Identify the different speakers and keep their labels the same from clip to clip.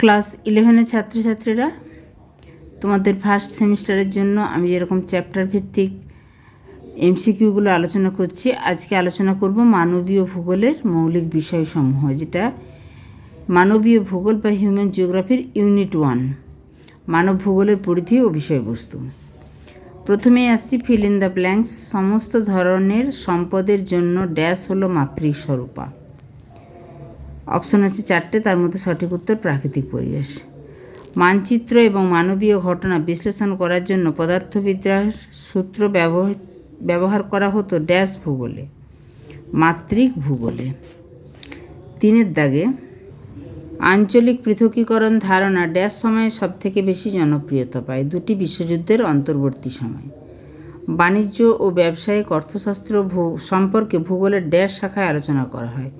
Speaker 1: Class ইলেভেনের ছাত্রছাত্রীরা, তোমাদের ফার্স্ট সেমিস্টারের জন্য আমি যেরকম চ্যাপ্টার ভিত্তিক এমসিকিউগুলো আলোচনা করছি, আজকে আলোচনা করব মানবীয় ভূগোলের মৌলিক বিষয়সমূহ, যেটা মানবীয় ভূগোল বা হিউম্যান জিওগ্রাফির ইউনিট ওয়ান মানব ভূগোলের পরিধি ও বিষয়বস্তু। প্রথমেই আসছি ফিল ইন দ্য ব্ল্যাঙ্কস সমস্ত ধরনের সম্পদের জন্য ড্যাশ হলো মাতৃস্বরূপা। অপশন আছে চারটে, তার মধ্যে সঠিক উত্তর প্রাকৃতিক পরিবেশ। মানচিত্র এবং মানবীয় ঘটনা বিশ্লেষণ করার জন্য পদার্থবিদ্যার সূত্র ব্যবহার ব্যবহার করা হতো ড্যাশ ভূগোলে, মাত্রিক ভূগোলে। তিনের দাগে, আঞ্চলিক পৃথকীকরণ ধারণা ড্যাশ সময়ে সবথেকে বেশি জনপ্রিয়তা পায় দুটি বিশ্বযুদ্ধের অন্তর্বর্তী সময়। বাণিজ্য ও ব্যবসায়িক অর্থশাস্ত্র সম্পর্কে ভূগোলের ড্যাশ শাখায় আলোচনা করা হয়।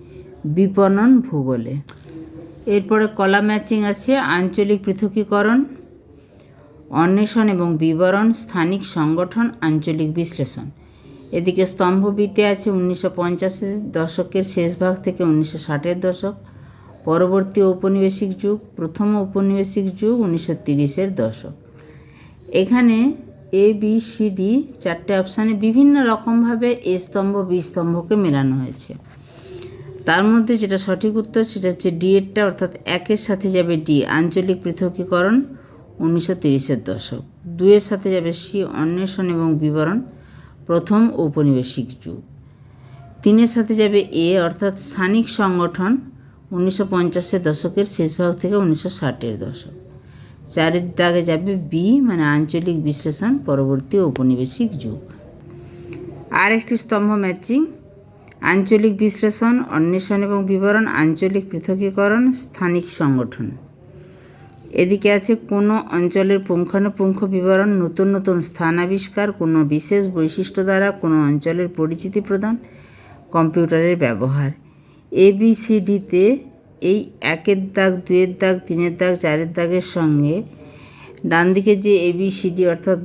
Speaker 1: বিপণন ভূগোলে। এরপরে কলা ম্যাচিং আছে, আঞ্চলিক পৃথকীকরণ, অন্বেষণ এবং বিবরণ, স্থানিক সংগঠন, আঞ্চলিক বিশ্লেষণ। এদিকে স্তম্ভ বিতে আছে উনিশশো পঞ্চাশের দশকের শেষ ভাগ থেকে উনিশশো ষাটের দশক। পরবর্তী ঔপনিবেশিক যুগ, প্রথম ঔপনিবেশিক যুগ উনিশশো তিরিশের দশক। এখানে এ বি সি ডি চারটে অপশানে বিভিন্ন রকমভাবে এ স্তম্ভ, বি স্তম্ভকে মেলানো হয়েছে। তার মধ্যে যেটা সঠিক উত্তর সেটা হচ্ছে ডি এরটা, অর্থাৎ একের সাথে যাবে ডি, আঞ্চলিক পৃথকীকরণ উনিশশো তিরিশের দশক। দুইয়ের সাথে যাবে সি, অন্বেষণ এবং বিবরণ, প্রথম ঔপনিবেশিক যুগ। তিনের সাথে যাবে এ, অর্থাৎ স্থানিক সংগঠন উনিশশো পঞ্চাশের দশকের শেষ ভাগ থেকে উনিশশো ষাটের দশক। চারের দাগে যাবে বি মানে আঞ্চলিক বিশ্লেষণ, পরবর্তী ঔপনিবেশিক যুগ। আর একটি স্তম্ভ ম্যাচিং আঞ্চলিক বিশ্লেষণ, অন্বেষণ এবং বিবরণ, আঞ্চলিক পৃথকীকরণ, স্থানিক সংগঠন। এদিকে আছে কোনো অঞ্চলের পুঙ্খানুপুঙ্খ বিবরণ, নতুন নতুন স্থান আবিষ্কার কোনো বিশেষ বৈশিষ্ট্য দ্বারা কোনো অঞ্চলের পরিচিতি প্রদান, কম্পিউটারের ব্যবহার। এ, বি, সি ডিতে এই একের দাগ দুয়ের দাগ, তিনের দাগ, চারের দাগের সঙ্গে ডান দিকে যে এ, বি, সি, ডি অর্থাৎ,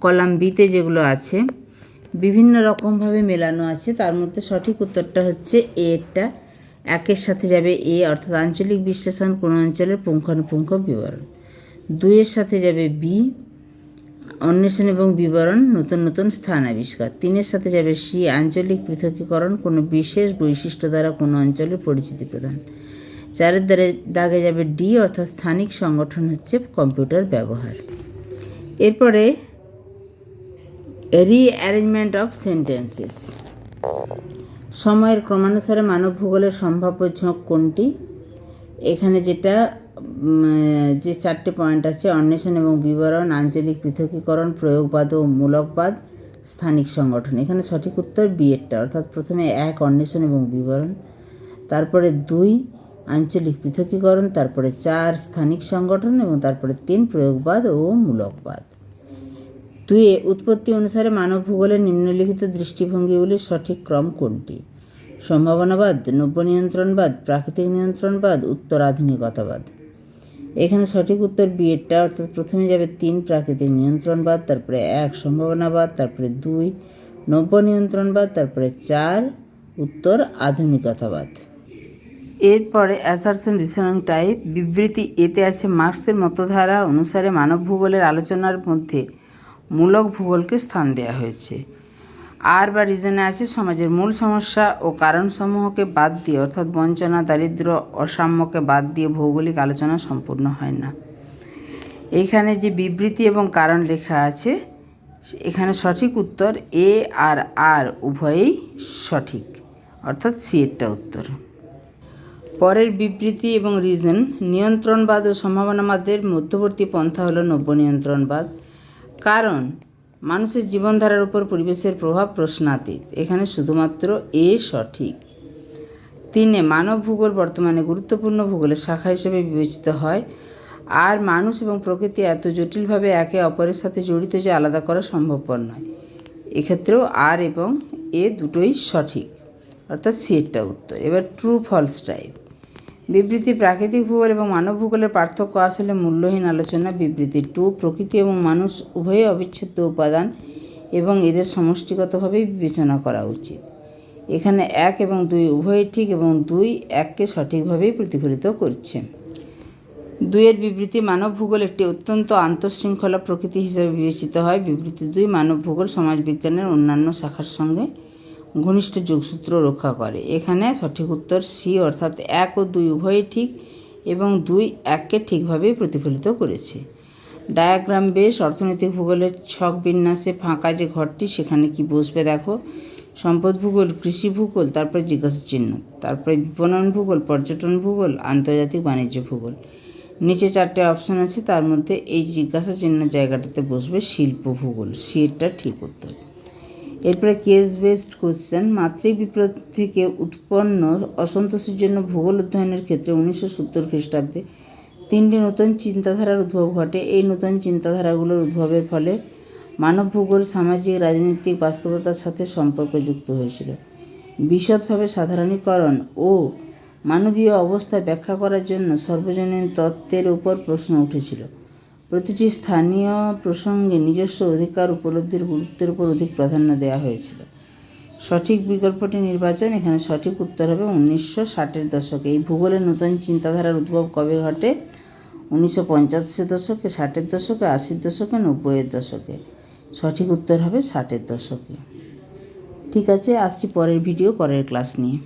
Speaker 1: কলাম বিতে যেগুলো আছে বিভিন্ন রকমভাবে মেলানো আছে। তার মধ্যে সঠিক উত্তরটা হচ্ছে এরটা একের সাথে যাবে এ, অর্থাৎ আঞ্চলিক বিশ্লেষণ, কোনো অঞ্চলের পুঙ্খানুপুঙ্খ বিবরণ। দুইয়ের সাথে যাবে বি, অন্বেষণ এবং বিবরণ, নতুন নতুন স্থান আবিষ্কার। তিনের সাথে যাবে সি, আঞ্চলিক পৃথকীকরণ, কোনো বিশেষ বৈশিষ্ট্য দ্বারা কোনো অঞ্চলের পরিচিতি প্রদান। চারের দ্বারে দাগে যাবে ডি, অর্থাৎ স্থানিক সংগঠন হচ্ছে কম্পিউটার ব্যবহার। এরপরে রিঅ্যারেঞ্জমেন্ট অফ সেন্টেন্সেস সময়ের ক্রমানুসারে মানব ভূগোলের সম্ভাব্য ঝোঁক কোনটি? এখানে যেটা যে চারটে পয়েন্ট আছে, অন্বেষণ এবং বিবরণ, আঞ্চলিক পৃথকীকরণ, প্রয়োগবাদ ও মূলকবাদ, স্থানিক সংগঠন। এখানে সঠিক উত্তর বিএডটা অর্থাৎ প্রথমে এক, অন্বেষণ এবং বিবরণ, তারপরে দুই, আঞ্চলিক পৃথকীকরণ, তারপরে চার, স্থানিক সংগঠন এবং তারপরে তিন, প্রয়োগবাদ ও মূলকবাদ। দুয়ে উৎপত্তি অনুসারে মানব ভূগোলের নিম্নলিখিত দৃষ্টিভঙ্গিগুলির সঠিক ক্রম কোনটি? সম্ভাবনাবাদ, নব্য নিয়ন্ত্রণবাদ, প্রাকৃতিক নিয়ন্ত্রণবাদ উত্তরাধুনিকতাবাদ এখানে সঠিক উত্তর বিয়েরটা অর্থাৎ প্রথমে যাবে তিন, প্রাকৃতিক নিয়ন্ত্রণবাদ, তারপরে এক, সম্ভাবনাবাদ, তারপরে দুই, নব্য নিয়ন্ত্রণবাদ, তারপরে চার, উত্তর আধুনিকতাবাদ। এরপরে অ্যাসারশন রিসনিং টাইপ বিবৃতি এতে আছে মার্কসের মতধারা অনুসারে মানব ভূগোলের আলোচনার মধ্যে মূলক ভূগোলকে স্থান দেওয়া হয়েছে। আর বা রিজনে আছে, সমাজের মূল সমস্যা ও কারণসমূহকে বাদ দিয়ে, অর্থাৎ বঞ্চনা দারিদ্র্য অসাম্যকে বাদ দিয়ে ভৌগোলিক আলোচনা সম্পূর্ণ হয় না। এখানে যে বিবৃতি এবং কারণ লেখা আছে, এখানে সঠিক উত্তর এ আর আর উভয়েই সঠিক, অর্থাৎ সি এরটা উত্তর। পরের বিবৃতি এবং রিজন নিয়ন্ত্রণবাদ ও সম্ভাবনাবাদের মধ্যবর্তী পন্থা হলো নব্য নিয়ন্ত্রণবাদ। কারণ মানুষের জীবনধারার উপর পরিবেশের প্রভাব প্রশ্নাতীত। এখানে শুধুমাত্র এ সঠিক। তিনে, মানব ভূগোল বর্তমানে গুরুত্বপূর্ণ ভূগোলের শাখা হিসেবে বিবেচিত হয়। আর মানুষ এবং প্রকৃতি এত জটিলভাবে একে অপরের সাথে জড়িত যে আলাদা করা সম্ভবপর নয়। এক্ষেত্রেও আর এবং এ দুটোই সঠিক। অর্থাৎ সিএরটা উত্তর। এবার ট্রু ফলস টাইপ। বিবৃতি প্রাকৃতিক ভূগোল এবং মানব ভূগোলের পার্থক্য আসলে মূল্যহীন আলোচনা বিবৃতি টু, প্রকৃতি এবং মানুষ উভয়ই অবিচ্ছেদ্য উপাদান এবং এদের সমষ্টিগতভাবেই বিবেচনা করা উচিত। এখানে এক এবং দুই উভয়ই ঠিক এবং দুই এককে সঠিকভাবেই প্রতিফলিত করছে। দুইয়ের বিবৃতি, মানব ভূগোল একটি অত্যন্ত আন্তঃশৃঙ্খলা প্রকৃতি হিসেবে বিবেচিত হয়। বিবৃতি দুই, মানব ভূগোল সমাজবিজ্ঞানের অন্যান্য শাখার সঙ্গে ঘনিষ্ঠ যোগসূত্র রক্ষা করে। এখানে সঠিক উত্তর সি অর্থাৎ এক ও দুই উভয়ই ঠিক এবং দুই এককে ঠিকভাবেই প্রতিফলিত করেছে। ডায়াগ্রাম বেশ অর্থনৈতিক ভূগোলের ছক বিন্যাসে ফাঁকা যে ঘরটি, সেখানে কি বসবে দেখো। সম্পদ ভূগোল, কৃষি ভূগোল, তারপরে জিজ্ঞাসা চিহ্ন, তারপরে বিপণন ভূগোল, পর্যটন ভূগোল, আন্তর্জাতিক বাণিজ্য ভূগোল। নিচে চারটে অপশন আছে, তার মধ্যে এই জিজ্ঞাসা চিহ্ন জায়গাটাতে বসবে শিল্প ভূগোল। সিটটা ঠিক উত্তর। এরপরে কেস বেসড কোশ্চেন, মাতৃ বিপ্লব থেকে উৎপন্ন অসন্তোষের জন্য ভূগোল অধ্যয়নের ক্ষেত্রে উনিশশো সত্তর খ্রিস্টাব্দে তিনটি নতুন চিন্তাধারার উদ্ভব ঘটে। এই নতুন চিন্তাধারাগুলোর উদ্ভবের ফলে মানব ভূগোল, সামাজিক, রাজনৈতিক বাস্তবতার সাথে সম্পর্কযুক্ত হয়েছিল। বিশদভাবে সাধারণীকরণ ও মানবীয় অবস্থা ব্যাখ্যা করার জন্য সর্বজনীন তত্ত্বের উপর প্রশ্ন উঠেছিল। প্রতিটি স্থানীয় প্রসঙ্গে নিজস্ব অধিকার উপলব্ধির গুরুত্বের উপর অধিক প্রাধান্য দেওয়া হয়েছিল। সঠিক বিকল্পটি নির্বাচন এখানে সঠিক উত্তর হবে উনিশশো ষাটের দশকে। এই ভূগোলের নতুন চিন্তাধারার উদ্ভব কবে ঘটে? উনিশশো পঞ্চাশের দশকে, ষাটের দশকে, আশির দশকে, নব্বইয়ের দশকে। সঠিক উত্তর হবে ষাটের দশকে। ঠিক আছে, আসছি পরের ভিডিও পরের ক্লাস নিয়ে।